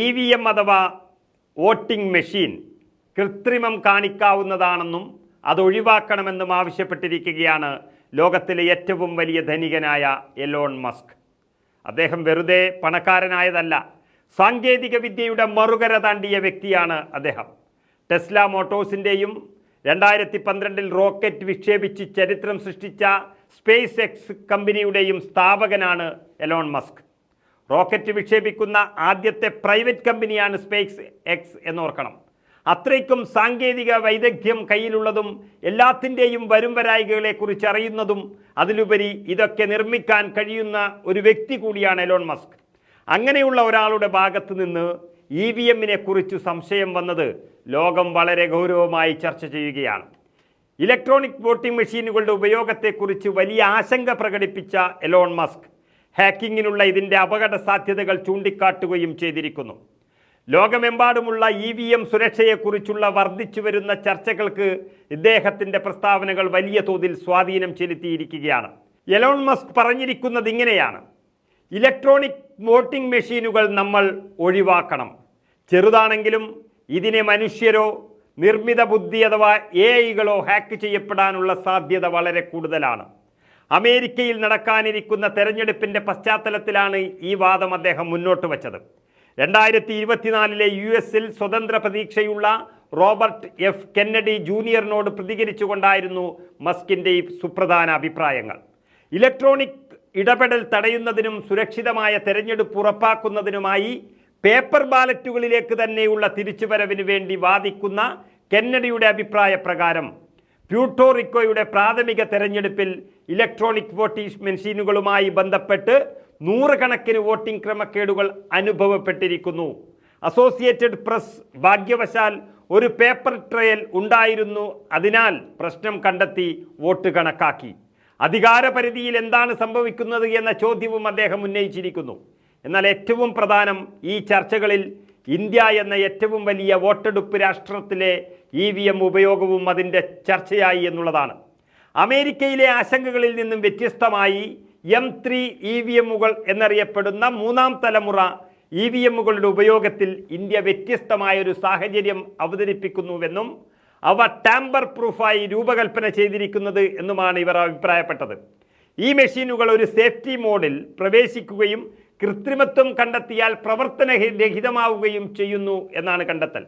E V M അഥവാ voting machine കൃത്രിമം കാണിക്കാവുന്നതാണെന്നും അതൊഴിവാക്കണമെന്നും ആവശ്യപ്പെട്ടിരിക്കുകയാണ് ലോകത്തിലെ ഏറ്റവും വലിയ ധനികനായ എലോൺ മസ്ക്. അദ്ദേഹം വെറുതെ പണക്കാരനായതല്ല സാങ്കേതിക വിദ്യയുടെ മറുകര താണ്ടിയ വ്യക്തിയാണ് അദ്ദേഹം. ടെസ്ല മോട്ടോഴ്സിന്റെയും രണ്ടായിരത്തി പന്ത്രണ്ടിൽ റോക്കറ്റ് വിക്ഷേപിച്ച് ചരിത്രം സൃഷ്ടിച്ച സ്പേസ് എക്സ് കമ്പനിയുടെയും സ്ഥാപകനാണ് എലോൺ മസ്ക്. റോക്കറ്റ് വിക്ഷേപിക്കുന്ന ആദ്യത്തെ പ്രൈവറ്റ് കമ്പനിയാണ് സ്പേസ് എക്സ് എന്നോർക്കണം. അത്രയ്ക്കും സാങ്കേതിക വൈദഗ്ധ്യം കയ്യിലുള്ളതും എല്ലാത്തിന്റെയും വരും വരായികളെക്കുറിച്ച് അറിയുന്നതും അതിലുപരി ഇതൊക്കെ നിർമ്മിക്കാൻ കഴിയുന്ന ഒരു വ്യക്തി കൂടിയാണ് എലോൺ മസ്ക്. അങ്ങനെയുള്ള ഒരാളുടെ ഭാഗത്ത് നിന്ന് ഇ വി എമ്മിനെ കുറിച്ച് സംശയം വന്നത് ലോകം വളരെ ഗൗരവമായി ചർച്ച ചെയ്യുകയാണ്. ഇലക്ട്രോണിക് വോട്ടിംഗ് മെഷീനുകളുടെ ഉപയോഗത്തെക്കുറിച്ച് വലിയ ആശങ്ക പ്രകടിപ്പിച്ച എലോൺ മസ്ക്. ഹാക്കിങ്ങിനുള്ള ഇതിന്റെ അപകട സാധ്യതകൾ ചൂണ്ടിക്കാട്ടുകയും ചെയ്തിരിക്കുന്നു. ലോകമെമ്പാടുമുള്ള ഇ വി എം സുരക്ഷയെക്കുറിച്ചുള്ള വർദ്ധിച്ചു വരുന്ന ചർച്ചകൾക്ക് ഇദ്ദേഹത്തിന്റെ പ്രസ്താവനകൾ വലിയ തോതിൽ സ്വാധീനം ചെലുത്തിയിരിക്കുകയാണ്. എലോൺ മസ്ക് പറഞ്ഞിരിക്കുന്നത് ഇങ്ങനെയാണ്. ഇലക്ട്രോണിക് വോട്ടിംഗ് മെഷീനുകൾ നമ്മൾ ഒഴിവാക്കണം. ചെറുതാണെങ്കിലും ഇതിനെ മനുഷ്യരോ നിർമ്മിത ബുദ്ധി അഥവാ എ ഐകളോ ഹാക്ക് ചെയ്യപ്പെടാനുള്ള സാധ്യത വളരെ കൂടുതലാണ്. അമേരിക്കയിൽ നടക്കാനിരിക്കുന്ന തെരഞ്ഞെടുപ്പിന്റെ പശ്ചാത്തലത്തിലാണ് ഈ വാദം അദ്ദേഹം മുന്നോട്ട് വച്ചത്. രണ്ടായിരത്തി ഇരുപത്തിനാലിലെ യു എസിൽ സ്വതന്ത്ര പ്രതീക്ഷയുള്ള റോബർട്ട് എഫ്. കെന്നഡി ജൂനിയറിനോട് പ്രതികരിച്ചുകൊണ്ടായിരുന്നു മസ്കിന്റെ ഈ സുപ്രധാന അഭിപ്രായങ്ങൾ. ഇലക്ട്രോണിക് ഇടപെടൽ തടയുന്നതിനും സുരക്ഷിതമായ തെരഞ്ഞെടുപ്പ് ഉറപ്പാക്കുന്നതിനുമായി പേപ്പർ ബാലറ്റുകളിലേക്ക് തന്നെയുള്ള തിരിച്ചുവരവിന് വേണ്ടി വാദിക്കുന്ന കെന്നഡിയുടെ അഭിപ്രായ പ്രകാരം പ്യൂട്ടോറിക്കോയുടെ പ്രാഥമിക തെരഞ്ഞെടുപ്പിൽ ഇലക്ട്രോണിക് വോട്ടിംഗ് മെഷീനുകളുമായി ബന്ധപ്പെട്ട് നൂറുകണക്കിന് വോട്ടിംഗ് ക്രമക്കേടുകൾ അനുഭവപ്പെട്ടിരിക്കുന്നു. അസോസിയേറ്റഡ് പ്രസ് ഭാഗ്യവശാൽ ഒരു പേപ്പർ ട്രയൽ ഉണ്ടായിരുന്നു. അതിനാൽ പ്രശ്നം കണ്ടെത്തി വോട്ട് കണക്കാക്കി. അധികാരപരിധിയിൽ എന്താണ് സംഭവിക്കുന്നത് എന്ന ചോദ്യവും അദ്ദേഹം ഉന്നയിച്ചിരിക്കുന്നു. എന്നാൽ ഏറ്റവും പ്രധാനം ഈ ചർച്ചകളിൽ ഇന്ത്യ എന്ന ഏറ്റവും വലിയ വോട്ടെടുപ്പ് രാഷ്ട്രത്തിലെ ഇ വി എം ഉപയോഗവും അതിന്റെ ചർച്ചയായി എന്നുള്ളതാണ്. അമേരിക്കയിലെ ആശങ്കകളിൽ നിന്നും വ്യത്യസ്തമായി എം ത്രീ ഇ വി എമ്മുകൾ എന്നറിയപ്പെടുന്ന മൂന്നാം തലമുറ ഇ വി എമ്മുകളുടെ ഉപയോഗത്തിൽ ഇന്ത്യ വ്യത്യസ്തമായ ഒരു സാഹചര്യം അവതരിപ്പിക്കുന്നുവെന്നും അവ ടാമ്പർ പ്രൂഫായി രൂപകൽപ്പന ചെയ്തിരിക്കുന്നത് എന്നുമാണ് ഇവർ അഭിപ്രായപ്പെട്ടത്. ഈ മെഷീനുകൾ ഒരു സേഫ്റ്റി മോഡിൽ പ്രവേശിക്കുകയും കൃത്രിമത്വം കണ്ടെത്തിയാൽ പ്രവർത്തനരഹിതമാവുകയും ചെയ്യുന്നു എന്നാണ് കണ്ടെത്തൽ.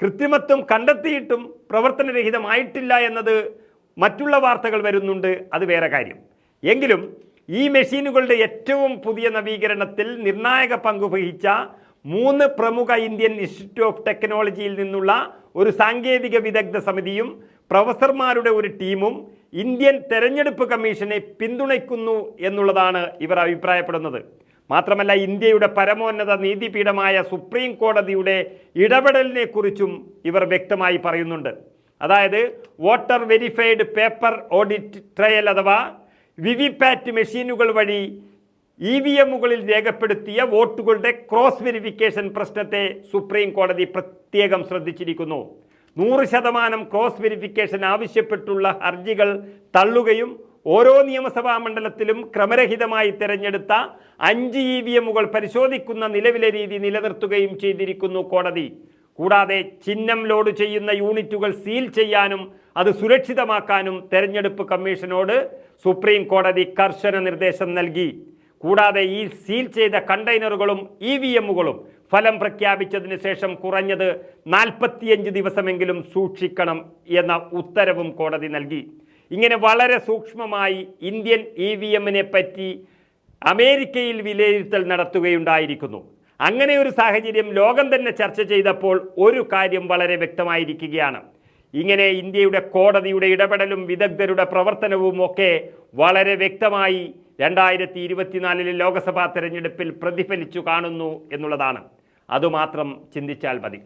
കൃത്രിമത്വം കണ്ടെത്തിയിട്ടും പ്രവർത്തനരഹിതമായിട്ടില്ല എന്നത് മറ്റുള്ള വാർത്തകൾ വരുന്നുണ്ട് അത് വേറെ കാര്യം. എങ്കിലും ഈ മെഷീനുകളുടെ ഏറ്റവും പുതിയ നവീകരണത്തിൽ നിർണായക പങ്ക് വഹിച്ച മൂന്ന് പ്രമുഖ ഇന്ത്യൻ ഇൻസ്റ്റിറ്റ്യൂട്ട് ഓഫ് ടെക്നോളജിയിൽ നിന്നുള്ള ഒരു സാങ്കേതിക വിദഗ്ധ സമിതിയും പ്രൊഫസർമാരുടെ ഒരു ടീമും ഇന്ത്യൻ തെരഞ്ഞെടുപ്പ് കമ്മീഷനെ പിന്തുണയ്ക്കുന്നു എന്നുള്ളതാണ് ഇവർ അഭിപ്രായപ്പെടുന്നത്. മാത്രമല്ല ഇന്ത്യയുടെ പരമോന്നത നീതിപീഠമായ സുപ്രീം കോടതിയുടെ ഇടപെടലിനെ കുറിച്ചും ഇവർ വ്യക്തമായി പറയുന്നുണ്ട്. അതായത് voter verified paper audit trail അഥവാ വിവിപാറ്റ് മെഷീനുകൾ വഴി ഇ വി എമ്മുകളിൽ രേഖപ്പെടുത്തിയ വോട്ടുകളുടെ ക്രോസ് വെരിഫിക്കേഷൻ പ്രശ്നത്തെ സുപ്രീം കോടതി പ്രത്യേകം ശ്രദ്ധിച്ചിരിക്കുന്നു. നൂറ് ശതമാനം ക്രോസ് വെരിഫിക്കേഷൻ ആവശ്യപ്പെട്ടുള്ള ഹർജികൾ തള്ളുകയും ഓരോ നിയമസഭാ മണ്ഡലത്തിലും ക്രമരഹിതമായി തിരഞ്ഞെടുത്ത അഞ്ച് ഇ വി എമ്മുകൾ പരിശോധിക്കുന്ന നിലവിലെ രീതി നിലനിർത്തുകയും ചെയ്തിരിക്കുന്നു കോടതി. കൂടാതെ ചിഹ്നം ലോഡ് ചെയ്യുന്ന യൂണിറ്റുകൾ സീൽ ചെയ്യാനും അത് സുരക്ഷിതമാക്കാനും തെരഞ്ഞെടുപ്പ് കമ്മീഷനോട് സുപ്രീം കോടതി കർശന നിർദ്ദേശം നൽകി. കൂടാതെ ഈ സീൽ ചെയ്ത കണ്ടെയ്നറുകളും ഇ വി എമ്മുകളും ഫലം പ്രഖ്യാപിച്ചതിന് ശേഷം കുറഞ്ഞത് നാൽപ്പത്തിയഞ്ച് ദിവസമെങ്കിലും സൂക്ഷിക്കണം എന്ന ഉത്തരവും കോടതി നൽകി. ഇങ്ങനെ വളരെ സൂക്ഷ്മമായി ഇന്ത്യൻ ഇ വി എമ്മിനെ പറ്റി അമേരിക്കയിൽ വിലയിരുത്തൽ നടത്തുകയുണ്ടായിരിക്കുന്നു. അങ്ങനെ ഒരു സാഹചര്യം ലോകം തന്നെ ചർച്ച ചെയ്തപ്പോൾ ഒരു കാര്യം വളരെ വ്യക്തമായിരിക്കുകയാണ്. ഇങ്ങനെ ഇന്ത്യയുടെ കോടതിയുടെ ഇടപെടലും വിദഗ്ധരുടെ പ്രവർത്തനവും ഒക്കെ വളരെ വ്യക്തമായി രണ്ടായിരത്തി ഇരുപത്തിനാലിലെ ലോക്സഭാ തെരഞ്ഞെടുപ്പിൽ പ്രതിഫലിച്ചു കാണുന്നു എന്നുള്ളതാണ്. അതുമാത്രം ചിന്തിച്ചാൽ മതി.